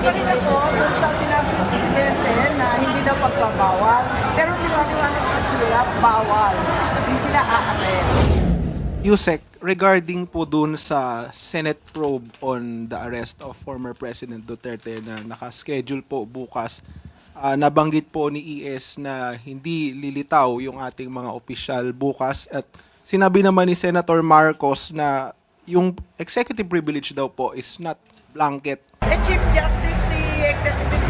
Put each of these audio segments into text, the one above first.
kanina po, dun sa sinabi ng Presidente na hindi daw pagbabawal. Pero liwanag na sila, bawal. Hindi sila aaret. Yusek, regarding po dun sa Senate probe on the arrest of former President Duterte na nakaschedule po bukas, ah, nabanggit po ni ES na hindi lilitaw yung ating mga opisyal bukas at sinabi naman ni Senator Marcos na yung executive privilege daw po is not blanket. Eh, Chief Justice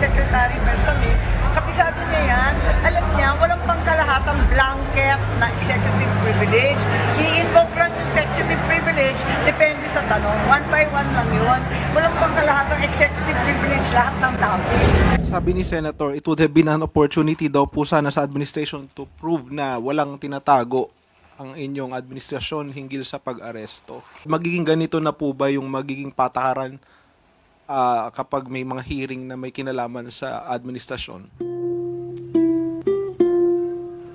Secretary Bersamin, kapisado niya yan, alam niya, walang pangkalahatang blanket na executive privilege. I-invoke lang yung executive privilege, depende sa tanong. One by one lang yun. Walang pangkalahatang executive privilege lahat ng topic. Sabi ni Senator, it would have been an opportunity daw po sana sa administration to prove na walang tinatago ang inyong administrasyon hinggil sa pag-aresto. Magiging ganito na po ba yung magiging patakaran ah, kapag may mga hearing na may kinalaman sa administrasyon?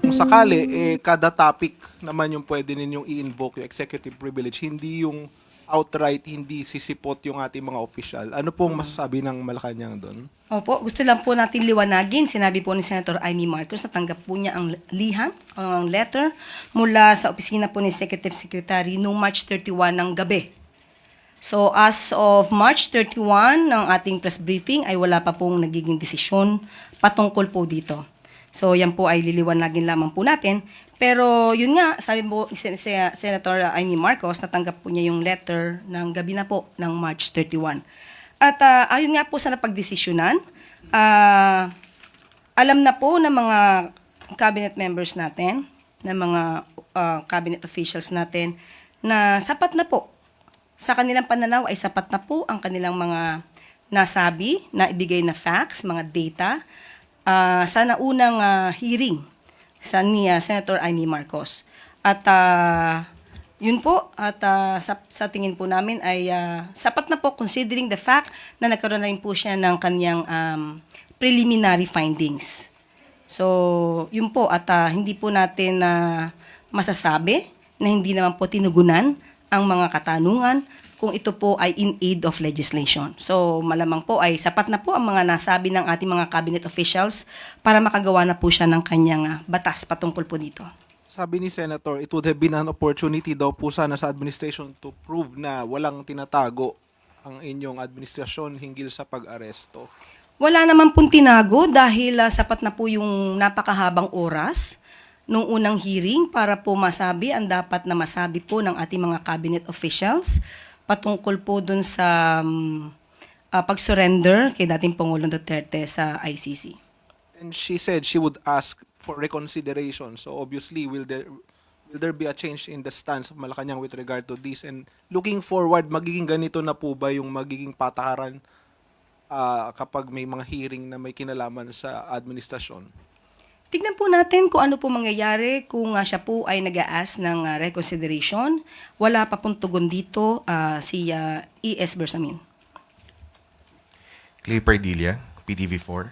Kung sakali, eh, kada topic naman yung pwede ninyong i-invoke yung executive privilege, hindi yung outright, hindi sisipot yung ating mga opisyal. Ano pong masasabi ng Malacanang doon? Opo, gusto lang po natin liwanagin. Sinabi po ni Senator Amy Marcos na tanggap po niya ang liham, ang letter mula sa opisina po ni Executive Secretary noong March 31 ng gabi. So as of March 31 ng ating press briefing ay wala pa pong nagiging desisyon patungkol po dito. So yan po ay liliwanagin lamang po natin. Pero yun nga, sabi po Sen- Sen- Senator Amy Marcos, natanggap po niya yung letter ng gabi na po ng March 31. At ah, ayun nga po sa napagdesisyonan, ah, alam na po ng mga cabinet members natin, ng mga ah, cabinet officials natin, na sapat na po sa kanilang pananaw ay sapat na po ang kanilang mga nasabi, na ibigay na facts, mga data, ah, sa naunang ah, hearing sa ni ah, Senator Amy Marcos. At ah, yun po, at ah, sa, sa tingin po namin ay ah, sapat na po considering the fact na nagkaroon na rin po siya ng kanyang um, preliminary findings. So, yun po, at ah, hindi po natin na masasabi na hindi naman po tinugunan ang mga katanungan kung ito po ay in aid of legislation. So, malamang po ay sapat na po ang mga nasabi ng ating mga cabinet officials para makagawa na po siya ng kanyang ah, batas patungkol po dito. Sabi ni Senator, it would have been an opportunity daw po sana sa administration to prove na walang tinatago ang inyong administrasyon hinggil sa pag-aresto. Wala naman pong tinago dahil ah, sapat na po yung napakahabang oras nung unang hearing para po masabi ang dapat na masabi po ng ating mga cabinet officials patungkol po dun sa um, ah, pag-surrender kay dating Pangulong Duterte sa ICC. And she said she would ask for reconsideration. So obviously, will there will there be a change in the stance of Malacanang with regard to this? And looking forward, magiging ganito na po ba yung magiging patakaran ah, kapag may mga hearing na may kinalaman sa administrasyon? Tignan po natin kung ano po mangyayari kung ah, siya po ay nag-aas ng ah, reconsideration. Wala pa pong tugon dito ah, si ah, E.S. Bersamin. Clay Pardilla, PTV4.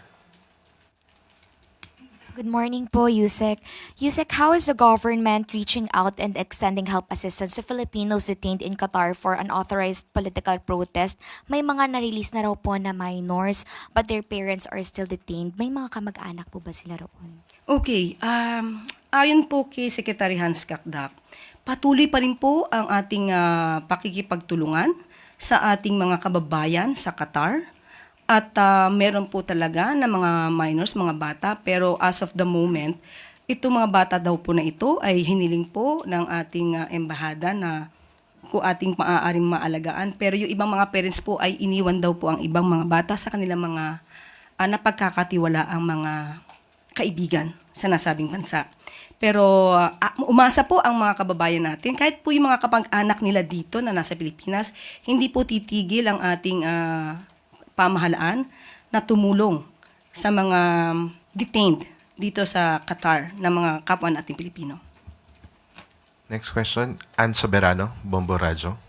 Good morning po, Yusek. Yusek, how is the government reaching out and extending help assistance to Filipinos detained in Qatar for unauthorized political protest? May mga na-release na raw po na minors, but their parents are still detained. May mga kamag-anak po ba sila roon? Okay, um, ayon po kay Secretary Hans Kakdak, patuloy pa rin po ang ating ah, pakikipagtulungan sa ating mga kababayan sa Qatar. At ah, meron po talaga na mga minors, mga bata, pero as of the moment, itong mga bata daw po na ito ay hiniling po ng ating ah, embahada na kung ating maaaring maalagaan. Pero yung ibang mga parents po ay iniwan daw po ang ibang mga bata sa kanilang mga uh, napagkakatiwala ang mga kaibigan sa nasabing bansa. Pero ah, umasa po ang mga kababayan natin, kahit po yung mga kapag-anak nila dito na nasa Pilipinas, hindi po titigil ang ating ah, pamahalaan na tumulong sa mga detained dito sa Qatar na mga kapwa nating Pilipino. Next question, Ann Soberano, Bombo Radyo.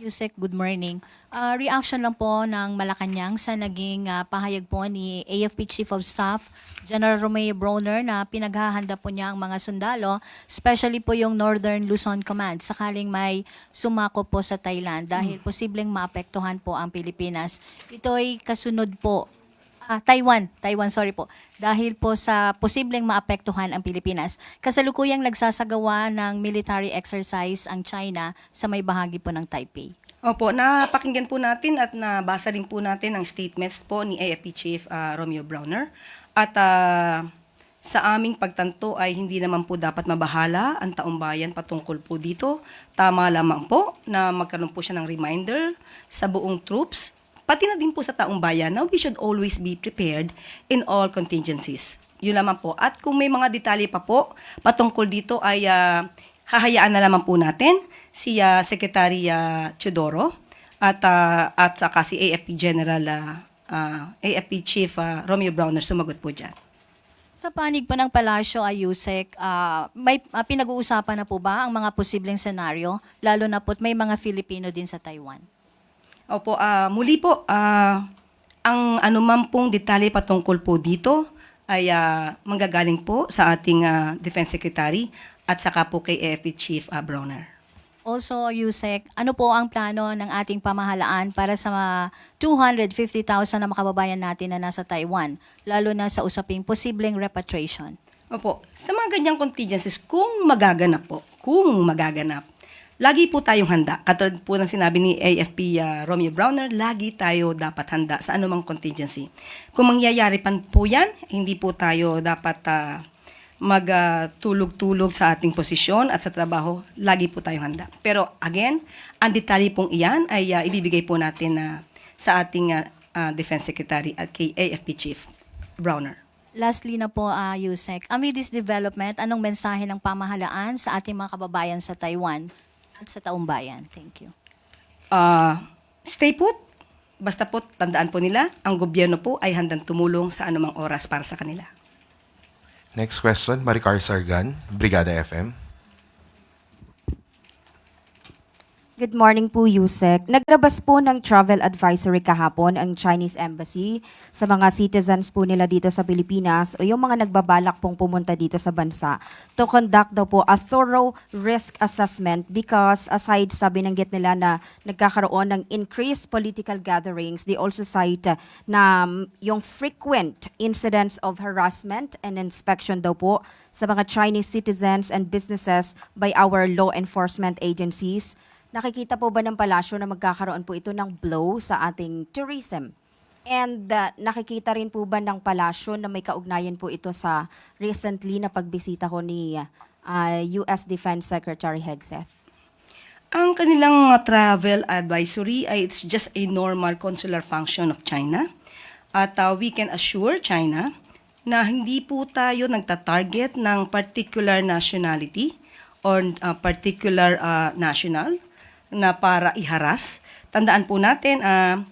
Yusek, good morning. Ah, reaction lang po ng Malacanang sa naging ah, pahayag po ni AFP Chief of Staff General Romeo Broner na pinaghahanda po niya ang mga sundalo, especially po yung Northern Luzon Command, sakaling may sumako po sa Thailand dahil posibleng maapektuhan po ang Pilipinas. Ito ay kasunod po Ah, Taiwan, Taiwan, sorry po. Dahil po sa posibleng maapektuhan ang Pilipinas, kasalukuyang nagsasagawa ng military exercise ang China sa may bahagi po ng Taipei. Opo, napakinggan po natin at nabasa rin po natin ang statements po ni AFP Chief ah, Romeo Browner. At ah, sa aming pagtanto ay hindi naman po dapat mabahala ang taong bayan patungkol po dito. Tama lamang po na magkaroon po siya ng reminder sa buong troops, pati na din po sa taong bayan na we should always be prepared in all contingencies. Yun lamang po. At kung may mga detalye pa po patungkol dito ay ah, hahayaan na lamang po natin si ah, Secretary ah, Chodoro at ah, at saka si AFP General ah, ah, AFP Chief ah, Romeo Browner sumagot po diyan. Sa panig po ng Palasyo Ayusek, ah, may ah, pinag-uusapan na po ba ang mga posibleng senaryo, lalo na po't may mga Filipino din sa Taiwan? Opo, ah, muli po, ah, ang anuman pong detalye patungkol po dito ay ah, manggagaling po sa ating ah, Defense Secretary at saka po kay AFP Chief ah, Browner. Also, Yusek, ano po ang plano ng ating pamahalaan para sa mga 250,000 na makababayan natin na nasa Taiwan, lalo na sa usaping posibleng repatriation? Opo, sa mga ganyang contingencies, kung magaganap po, kung magaganap, lagi po tayong handa. Katulad po ng sinabi ni AFP ah, Romeo Browner, lagi tayo dapat handa sa anumang contingency. Kung mangyayari pan po yan, hindi po tayo dapat ah, magtulog-tulog sa ating posisyon at sa trabaho, lagi po tayong handa. Pero again, ang detalye pong iyan ay ah, ibibigay po natin na sa ating ah, ah, Defense Secretary at kay AFP Chief Browner. Lastly na po, uh, Yusek, amid this development, anong mensahe ng pamahalaan sa ating mga kababayan sa Taiwan sa taong bayan? Thank you. Ah, stay put. Basta po, tandaan po nila, ang gobyerno po ay handang tumulong sa anumang oras para sa kanila. Next question, Maricar Sargan, Brigada FM. Good morning po, Yusek. Naglabas po ng travel advisory kahapon ang Chinese Embassy sa mga citizens po nila dito sa Pilipinas o yung mga nagbabalak pong pumunta dito sa bansa to conduct daw po a thorough risk assessment because aside sa binanggit nila na nagkakaroon ng increased political gatherings, they also cite na mm, yung frequent incidents of harassment and inspection daw po sa mga Chinese citizens and businesses by our law enforcement agencies. Nakikita po ba ng palasyo na magkakaroon po ito ng blow sa ating tourism? And uh, nakikita rin po ba ng palasyo na may kaugnayan po ito sa recently na pagbisita ko ni uh, US Defense Secretary Hegseth? Ang kanilang uh, travel advisory ay it's just a normal consular function of China. At uh, we can assure China na hindi po tayo nagta-target ng particular nationality or uh, particular uh, national na para iharas. Tandaan po natin, ah,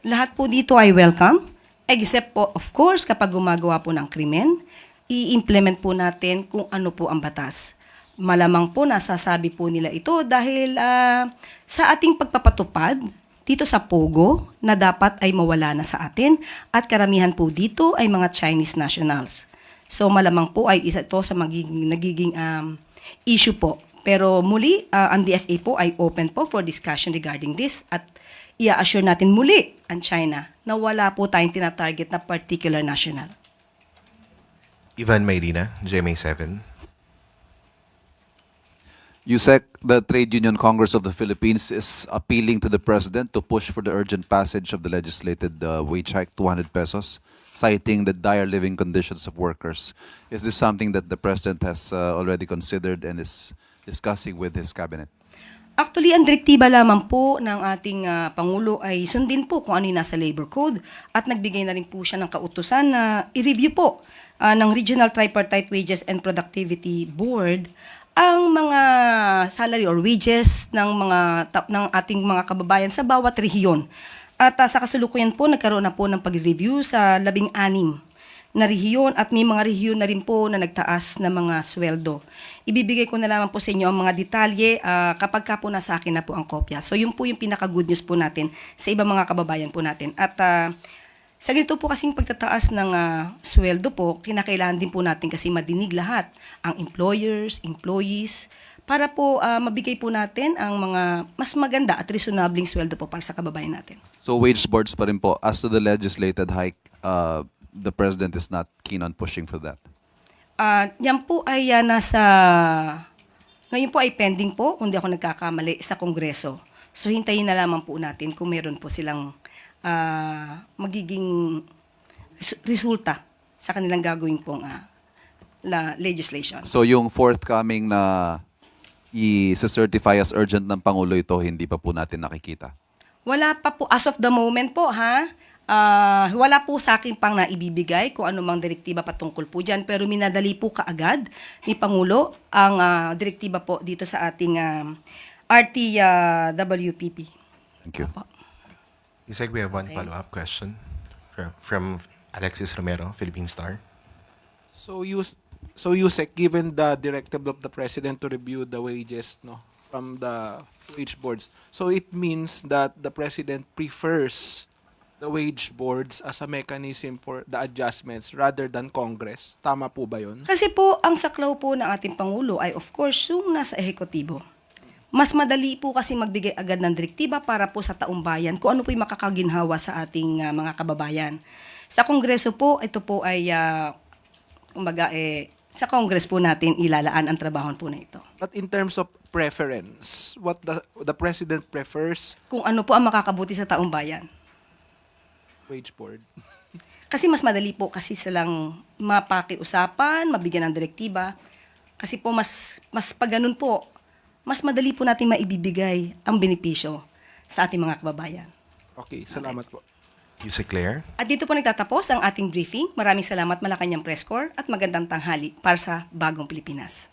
lahat po dito ay welcome, except po, of course, kapag gumagawa po ng krimen, i-implement po natin kung ano po ang batas. Malamang po nasasabi po nila ito dahil ah, sa ating pagpapatupad dito sa Pogo na dapat ay mawala na sa atin at karamihan po dito ay mga Chinese nationals. So malamang po ay isa ito sa magiging, nagiging um, issue po. Pero muli, ah, ang DFA po ay open po for discussion regarding this at i-assure natin muli ang China na wala po tayong tinatarget na particular national. Ivan Mayrina, GMA7. USEC, the Trade Union Congress of the Philippines, is appealing to the President to push for the urgent passage of the legislated uh, wage hike, 200 pesos, citing the dire living conditions of workers. Is this something that the President has uh, already considered and is discussing with his cabinet? Actually, ang direktiba lamang po ng ating ah, Pangulo ay sundin po kung ano yung nasa labor code at nagbigay na rin po siya ng kautusan na i-review po ah, ng Regional Tripartite Wages and Productivity Board ang mga salary or wages ng mga ng ating mga kababayan sa bawat rehiyon. At ah, sa kasalukuyan po, nagkaroon na po ng pag-review sa labing-anim na rehiyon at may mga rehiyon na rin po na nagtaas na mga sweldo. Ibibigay ko na lamang po sa inyo ang mga detalye ah, kapag ka po nasa akin na po ang kopya. So yun po yung pinaka-good news po natin sa ibang mga kababayan po natin. At ah, sa ganito po kasing pagtataas ng ah, sweldo po, kinakailangan din po natin kasi madinig lahat, ang employers, employees, para po ah, mabigay po natin ang mga mas maganda at reasonabling sweldo po para sa kababayan natin. So wage boards pa rin po. As to the legislated hike, uh, the president is not keen on pushing for that. Ah, yan po ay ah, nasa ngayon po ay pending po kung di ako nagkakamali sa Kongreso. So hintayin na lamang po natin kung meron po silang ah, magiging res- resulta sa kanilang gagawin pong ah, la legislation. So yung forthcoming na i-certify as urgent ng Pangulo ito, hindi pa po natin nakikita. Wala pa po, as of the moment po ha, Ah, wala po sa akin pang naibibigay kung ano mang direktiba patungkol po dyan, pero minadali po kaagad ni Pangulo ang ah, direktiba po dito sa ating RT ah, WPP. Thank you. Opo. Yusek, we have one follow-up question from, from Alexis Romero, Philippine Star. So you so Yusek, given the directive of the president to review the wages no from the wage boards, so it means that the president prefers the wage boards as a mechanism for the adjustments rather than Congress. Tama po ba 'yon? Kasi po, ang saklaw po ng ating Pangulo ay of course yung nasa ehekutibo. Mas madali po kasi magbigay agad ng direktiba para po sa taong bayan kung ano po yung makakaginhawa sa ating ah, mga kababayan. Sa Kongreso po, ito po ay, ah, kumbaga, eh, sa Congress po natin ilalaan ang trabaho po na ito. But in terms of preference, what the the president prefers Kung ano po ang makakabuti sa taong bayan. Wage board. Kasi mas madali po kasi silang mapakiusapan, mabigyan ng direktiba. Kasi po mas mas pag ganun po, mas madali po natin maibibigay ang benepisyo sa ating mga kababayan. Okay, salamat po. Yusek Claire. At dito po nagtatapos ang ating briefing. Maraming salamat Malacanang Press Corps at magandang tanghali para sa bagong Pilipinas.